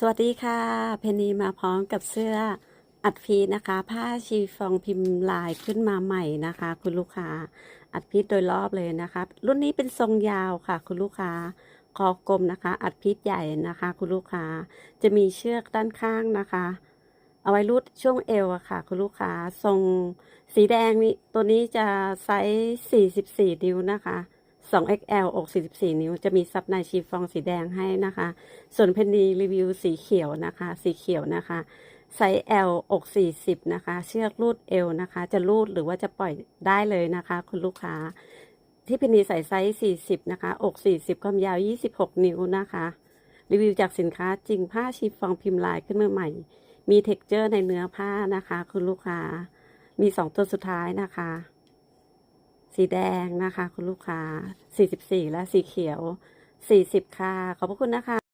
สวัสดีค่ะ เพนนีมาพร้อมกับเสื้ออัดพีนะคะ ผ้าชีฟองพิมพ์ลายขึ้นมาใหม่นะคะ คุณลูกค้าอัดพีโดยรอบเลยนะคะ รุ่นนี้เป็นทรงยาวค่ะ คุณลูกค้าคอกลมนะคะ อัดพีใหญ่นะคะ คุณลูกค้าจะมีเชือกด้านข้างนะคะ เอาไว้รูดช่วงเอวอะค่ะ คุณลูกค้าทรงสีแดงนี่ตัวนี้จะไซส์44นิ้วนะคะ 2XL อก 44 นิ้ว จะมีซับในชีฟองสีแดงให้นะคะ ส่วนเพนนีรีวิวสีเขียวนะคะ สีเขียวนะคะไซส์ L อก 40 นะคะ เชือกรูดเอวนะคะ จะรูดหรือว่าจะปล่อยได้เลยนะคะ คุณลูกค้า ที่เพนนีใส่ไซส์ 40 นะคะ อก 40 ความยาว 26 นิ้วนะคะ รีวิวจากสินค้าจริงผ้าชีฟองพิมพ์ลายขึ้นมาใหม่ มีเท็กเจอร์ในเนื้อผ้านะคะ คุณลูกค้า มี 2 ตัวสุดท้ายนะคะ สีแดงนะคะ คุณลูกค้า 44 และสีเขียว 40 ค่ะ ขอบพระคุณนะคะ